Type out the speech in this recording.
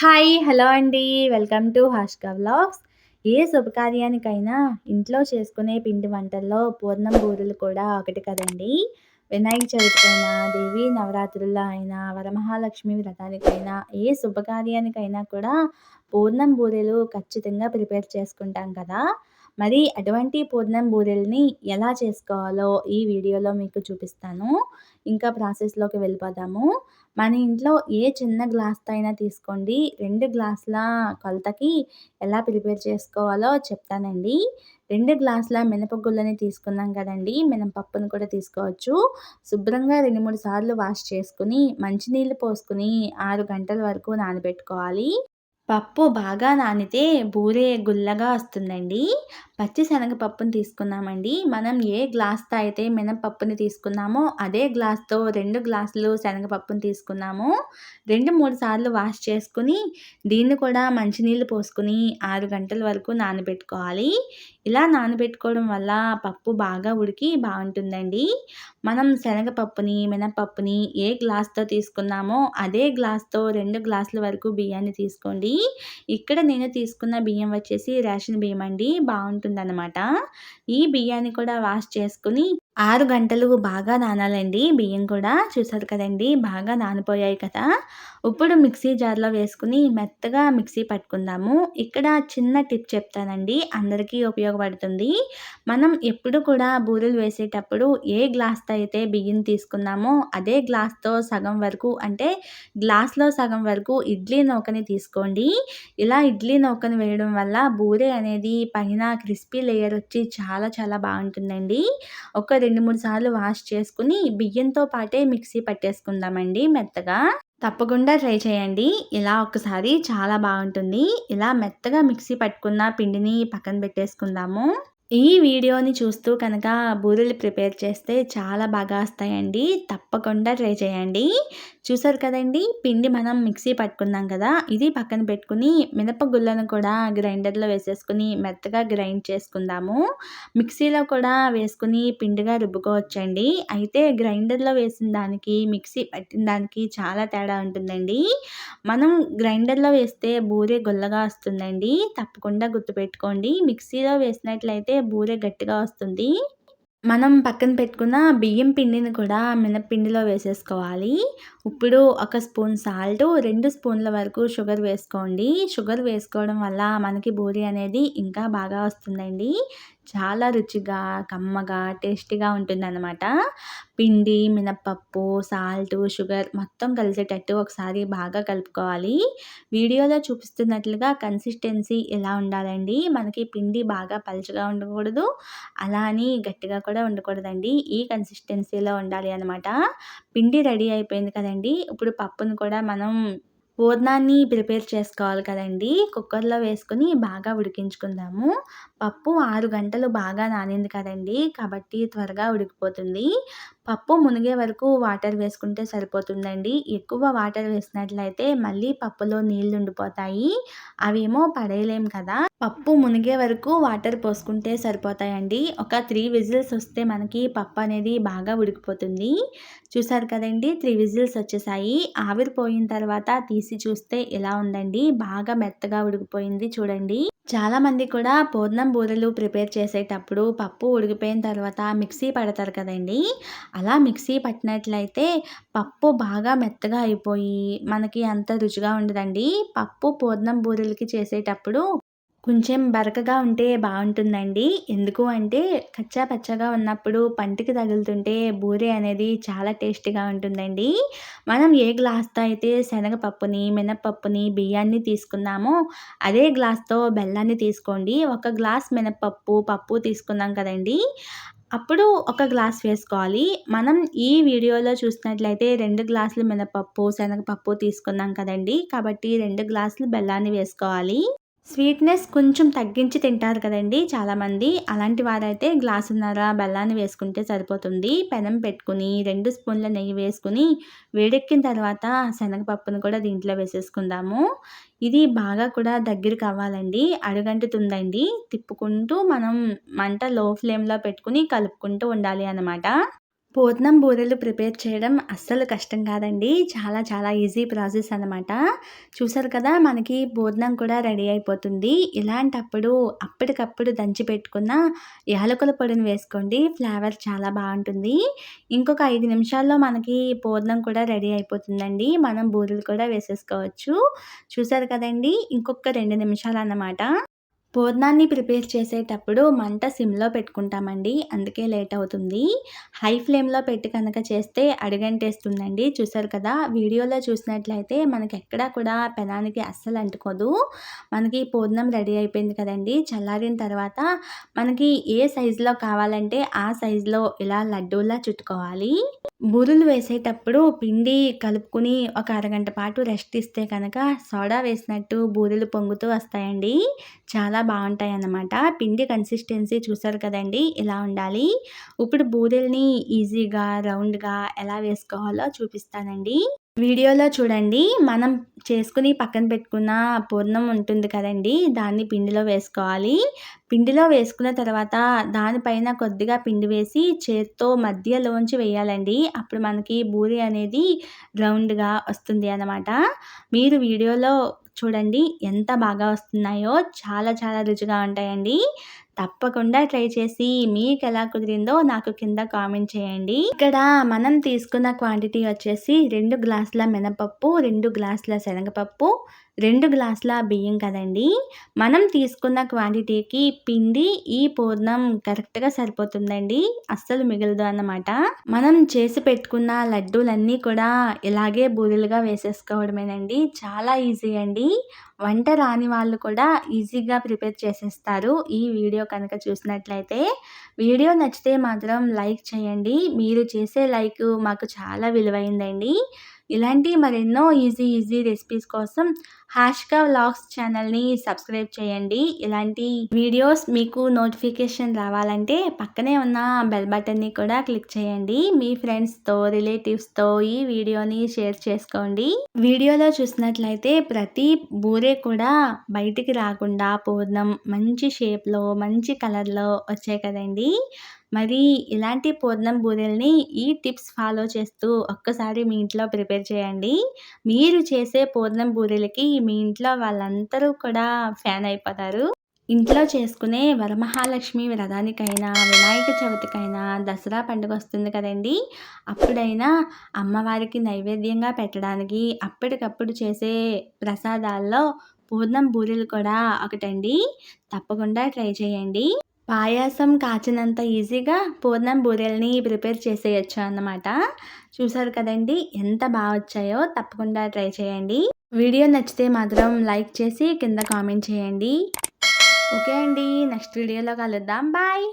Hi hello అండి. Welcome to Hashka vlogs. ఏ శుభకార్యానికైనా ఇంట్లో చేసుకునే పిండి వంటల్లో పూర్ణం బూరెలు కూడా ఒకటి కదండి. వినాయక చవితికైనా దేవి నవరాత్రుల్లో అయినా వరమహాలక్ష్మి వ్రతానికైనా ఏ శుభకార్యానికైనా కూడా పూర్ణం బూరెలు ఖచ్చితంగా ప్రిపేర్ చేసుకుంటాం కదా. మరి అటువంటి పూర్ణం బూరెల్ని ఎలా చేసుకోవాలో ఈ వీడియోలో మీకు చూపిస్తాను. ఇంకా ప్రాసెస్లోకి వెళ్ళిపోదాము. మన ఇంట్లో ఏ చిన్న గ్లాస్తో అయినా తీసుకోండి. రెండు గ్లాసుల కొలతకి ఎలా ప్రిపేర్ చేసుకోవాలో చెప్తానండి. రెండు గ్లాసుల మినపగుళ్ళని తీసుకున్నాం కదండి. మినపప్పును కూడా తీసుకోవచ్చు. శుభ్రంగా రెండు మూడు సార్లు వాష్ చేసుకుని మంచినీళ్ళు పోసుకుని ఆరు గంటల వరకు నానబెట్టుకోవాలి. పప్పు బాగా నానితే బూరే గుల్లగా వస్తుందండి. పచ్చి శనగపప్పుని తీసుకున్నామండి మనం ఏ గ్లాస్తో అయితే మినపప్పుని తీసుకున్నామో అదే గ్లాస్తో రెండు గ్లాసులు శనగపప్పుని తీసుకున్నాము. రెండు మూడు సార్లు వాష్ చేసుకుని దీన్ని కూడా మంచినీళ్ళు పోసుకుని ఆరు గంటల వరకు నానబెట్టుకోవాలి. ఇలా నానబెట్టుకోవడం వల్ల పప్పు బాగా ఉడికి బాగుంటుందండి. మనం శనగపప్పుని మినపప్పుని ఏ గ్లాస్తో తీసుకున్నామో అదే గ్లాస్తో రెండు గ్లాసుల వరకు బియ్యాన్ని తీసుకోండి. ఇక్కడ నేను తీసుకున్న బియ్యం వచ్చేసి రేషన్ బియ్యం అండి బాగుంటుంది. ఉంటుందన్నమాట. ఈ బియ్యాన్ని కూడా వాష్ చేసుకుని ఆరు గంటలు బాగా నానాలండి. బియ్యం కూడా చూసారు కదండి బాగా నానిపోయాయి కదా. ఇప్పుడు మిక్సీ జార్లో వేసుకుని మెత్తగా మిక్సీ పట్టుకుందాము. ఇక్కడ చిన్న టిప్ చెప్తానండి అందరికీ ఉపయోగపడుతుంది. మనం ఎప్పుడు కూడా బూరెలు వేసేటప్పుడు ఏ గ్లాస్తో అయితే బియ్యం తీసుకున్నామో అదే గ్లాస్తో సగం వరకు అంటే గ్లాస్లో సగం వరకు ఇడ్లీ నౌకని తీసుకోండి. ఇలా ఇడ్లీ నౌకని వేయడం వల్ల బూరె అనేది పైన క్రిస్పీ లేయర్ వచ్చి చాలా చాలా బాగుంటుందండి. ఒక రెండు మూడు సార్లు వాష్ చేసుకుని బియ్యంతో పాటే మిక్సీ పట్టేసుకుందామండి మెత్తగా. తప్పకుండా ట్రై చేయండి. ఇలా ఒకసారి చాలా బాగుంటుంది. ఇలా మెత్తగా మిక్సీ పట్టుకున్న పిండిని పక్కన పెట్టేసుకుందాము. ఈ వీడియోని చూస్తూ కనుక బూరెలు ప్రిపేర్ చేస్తే చాలా బాగా వస్తాయండి. తప్పకుండా ట్రై చేయండి. చూసారు కదండి? పిండి మనం మిక్సీ పట్టుకున్నాం కదా? ఇది పక్కన పెట్టుకుని మినపగుళ్ళను కూడా గ్రైండర్లో వేసేసుకుని మెత్తగా గ్రైండ్ చేసుకుందాము. మిక్సీలో కూడా వేసుకుని పిండిగా రుబ్బుకోవచ్చండి. అయితే గ్రైండర్లో వేసిన దానికి మిక్సీ పట్టిన దానికి చాలా తేడా ఉంటుందండి. మనం గ్రైండర్లో వేస్తే బూరె గుల్లగా వస్తుందండి. తప్పకుండా గుర్తుపెట్టుకోండి. మిక్సీలో వేసినట్లయితే బూరె గట్టిగా వస్తుంది. మనం పక్కన పెట్టుకున్న బియ్యం పిండిని కూడా మినపిండిలో వేసేసుకోవాలి. ఇప్పుడు ఒక స్పూన్ సాల్ట్ రెండు స్పూన్ల వరకు షుగర్ వేసుకోండి. షుగర్ వేసుకోవడం వల్ల మనకి బూరి అనేది ఇంకా బాగా వస్తుందండి. చాలా రుచిగా కమ్మగా టేస్టీగా ఉంటుందన్నమాట. పిండి మినప్పప్పు సాల్ట్ షుగర్ మొత్తం కలిసేటట్టు ఒకసారి బాగా కలుపుకోవాలి. వీడియోలో చూపిస్తున్నట్లుగా కన్సిస్టెన్సీ ఎలా ఉండాలండి? మనకి పిండి బాగా పలుచగా ఉండకూడదు. అలా అని గట్టిగా కూడా ఉండకూడదండి. ఈ కన్సిస్టెన్సీలో ఉండాలి అనమాట పిండి రెడీ అయిపోయింది కదండి. అండి ఇప్పుడు పప్పును కూడా మనం పూర్ణాన్ని ప్రిపేర్ చేసుకోవాలి కదండి. కుక్కర్లో వేసుకొని బాగా ఉడికించుకుందాము. పప్పు ఆరు గంటలు బాగా నానింది కదండి. కాబట్టి త్వరగా ఉడికిపోతుంది. పప్పు మునిగే వరకు వాటర్ వేసుకుంటే సరిపోతుందండి. ఎక్కువ వాటర్ వేసినట్లయితే మళ్ళీ పప్పులో నీళ్ళు ఉండిపోతాయి. అవేమో పడేయలేం కదా. పప్పు మునిగే వరకు వాటర్ పోసుకుంటే సరిపోతాయండి. ఒక త్రీ విజిల్స్ వస్తే మనకి పప్పు అనేది బాగా ఉడికిపోతుంది. చూసారు కదండి త్రీ విజిల్స్ వచ్చేసాయి. ఆవిరిపోయిన తర్వాత తీసి చూస్తే ఎలా ఉందండి? బాగా మెత్తగా ఉడికిపోయింది చూడండి. చాలామంది కూడా పూర్ణం బూరెలు ప్రిపేర్ చేసేటప్పుడు పప్పు ఉడికిపోయిన తర్వాత మిక్సీ పడతారు కదండి. అలా మిక్సీ పట్టినట్లయితే పప్పు బాగా మెత్తగా అయిపోయి మనకి అంత రుచిగా ఉండదండి. పప్పు పూర్ణం బూరెలకి చేసేటప్పుడు కొంచెం బరకగా ఉంటే బాగుంటుందండి. ఎందుకు అంటే కచ్చా పచ్చగా ఉన్నప్పుడు పంటికి తగులుతుంటే బూరె అనేది చాలా టేస్టీగా ఉంటుందండి. మనం ఏ గ్లాస్తో అయితే శనగపప్పుని మినపప్పుని బియ్యాన్ని తీసుకున్నామో అదే గ్లాస్తో బెల్లాన్ని తీసుకోండి. ఒక గ్లాస్ మినపప్పు పప్పు తీసుకున్నాం కదండి. అప్పుడు ఒక గ్లాస్ వేసుకోవాలి. మనం ఈ వీడియోలో చూసినట్లయితే రెండు గ్లాసులు మినపప్పు శనగపప్పు తీసుకున్నాం కదండి. కాబట్టి రెండు గ్లాసులు బెల్లాన్ని వేసుకోవాలి. స్వీట్నెస్ కొంచెం తగ్గించి తింటారు కదండి చాలామంది. అలాంటి వారైతే గ్లాసున్నర బెల్లాన్ని వేసుకుంటే సరిపోతుంది. పెనం పెట్టుకుని రెండు స్పూన్ల నెయ్యి వేసుకుని వేడెక్కిన తర్వాత శనగపప్పును కూడా దీంట్లో వేసేసుకుందాము. ఇది బాగా కూడా దగ్గరికి అవ్వాలండి అడుగంటుతుందండి. తిప్పుకుంటూ మనం మంట లో ఫ్లేమ్లో పెట్టుకుని కలుపుకుంటూ ఉండాలి అన్నమాట. పూర్ణం బూరెలు ప్రిపేర్ చేయడం అస్సలు కష్టం కాదండి. చాలా చాలా ఈజీ ప్రాసెస్ అనమాట చూసారు కదా మనకి పూర్ణం కూడా రెడీ అయిపోతుంది. ఇలాంటప్పుడు అప్పటికప్పుడు దంచి పెట్టుకున్న యాలకుల పొడిని వేసుకోండి. ఫ్లేవర్ చాలా బాగుంటుంది. ఇంకొక ఐదు నిమిషాల్లో మనకి పూర్ణం కూడా రెడీ అయిపోతుందండి. మనం బూరెలు కూడా వేసేసుకోవచ్చు. చూసారు కదండి ఇంకొక రెండు నిమిషాలు అన్నమాట. పూర్ణాన్ని ప్రిపేర్ చేసేటప్పుడు మంట సిమ్లో పెట్టుకుంటామండి అందుకే లేట్ అవుతుంది. హై ఫ్లేమ్లో పెట్టి కనుక చేస్తే అడుగంటేస్తుందండి. చూసారు కదా వీడియోలో చూసినట్లయితే మనకి ఎక్కడా కూడా పెనానికి అస్సలు అంటుకోదు. మనకి పూర్ణం రెడీ అయిపోయింది కదండి. చల్లారిన తర్వాత మనకి ఏ సైజులో కావాలంటే ఆ సైజులో ఇలా లడ్డూలా చుట్టుకోవాలి. బూరెలు వేసేటప్పుడు పిండి కలుపుకుని ఒక అరగంట పాటు రెస్ట్ ఇస్తే కనుక సోడా వేసినట్టు బూరెలు పొంగుతూ వస్తాయండి. చాలా బాగుంటాయి అన్నమాట పిండి కన్సిస్టెన్సీ చూసారు కదండి ఇలా ఉండాలి? ఇప్పుడు బూరెల్ని ఈజీగా రౌండ్గా ఎలా వేసుకోవాలో చూపిస్తానండి. వీడియోలో చూడండి మనం చేసుకుని పక్కన పెట్టుకున్న పూర్ణం ఉంటుంది కదండి దాన్ని పిండిలో వేసుకోవాలి. పిండిలో వేసుకున్న తర్వాత దానిపైన కొద్దిగా పిండి వేసి చేత్తో మధ్యలోంచి వేయాలండి. అప్పుడు మనకి బూరి అనేది రౌండ్గా వస్తుంది అన్నమాట. మీరు వీడియోలో చూడండి ఎంత బాగా వస్తున్నాయో చాలా చాలా రుచిగా ఉంటాయండి. తప్పకుండా ట్రై చేసి మీకు ఎలా కుదిరిందో నాకు కింద కామెంట్ చేయండి. ఇక్కడ మనం తీసుకున్న క్వాంటిటీ వచ్చేసి రెండు గ్లాసుల మినపప్పు రెండు గ్లాసుల శనగపప్పు రెండు గ్లాసుల బియ్యం కదండి? మనం తీసుకున్న క్వాంటిటీకి పిండి ఈ పూర్ణం కరెక్ట్గా సరిపోతుందండి? అస్సలు మిగలదు అన్నమాట. మనం చేసి పెట్టుకున్న లడ్డూలన్నీ కూడా ఇలాగే బూరెలుగా వేసేసుకోవడమేనండి. చాలా ఈజీ అండి. వంట రాని వాళ్ళు కూడా ఈజీగా ప్రిపేర్ చేసేస్తారు. ఈ వీడియో కనుక చూసినట్లయితే వీడియో నచ్చితే మాత్రం లైక్ చేయండి. మీరు చేసే లైక్ మాకు చాలా విలువైందండి. ఇలాంటి మరెన్నో ఈజీ ఈజీ రెసిపీస్ కోసం హాష్కా వ్లాగ్స్ ఛానల్ని సబ్స్క్రైబ్ చేయండి. ఇలాంటి వీడియోస్ మీకు నోటిఫికేషన్ రావాలంటే పక్కనే ఉన్న బెల్ బటన్ని కూడా క్లిక్ చేయండి. మీ ఫ్రెండ్స్తో రిలేటివ్స్తో ఈ వీడియోని షేర్ చేసుకోండి. వీడియోలో చూసినట్లయితే ప్రతి బూరే కూడా బయటికి రాకుండా పూర్ణం మంచి షేప్లో మంచి కలర్లో వచ్చాయి కదండి. మరి ఇలాంటి పూర్ణం బూరెల్ని ఈ టిప్స్ ఫాలో చేస్తూ ఒక్కసారి మీ ఇంట్లో ప్రిపేర్ చేయండి. మీరు చేసే పూర్ణం బూరెలకి మీ ఇంట్లో వాళ్ళందరూ కూడా ఫ్యాన్ అయిపోతారు. ఇంట్లో చేసుకునే వరమహాలక్ష్మి వ్రతానికైనా వినాయక చవితికైనా దసరా పండుగ వస్తుంది కదండి. అప్పుడైనా అమ్మవారికి నైవేద్యంగా పెట్టడానికి అప్పటికప్పుడు చేసే ప్రసాదాల్లో పూర్ణం బూరెలు కూడా ఒకటండి. తప్పకుండా ట్రై చేయండి. పాయాసం కాచినంత ఈజీగా పూర్ణం బూరెల్ని ప్రిపేర్ చేసేయచ్చు అన్నమాట. చూసారు కదండి ఎంత బాగా వచ్చాయో తప్పకుండా ట్రై చేయండి. వీడియో నచ్చితే మాత్రం లైక్ చేసి కింద కామెంట్ చేయండి. ఓకే అండి నెక్స్ట్ వీడియోలో కలుద్దాం. బాయ్.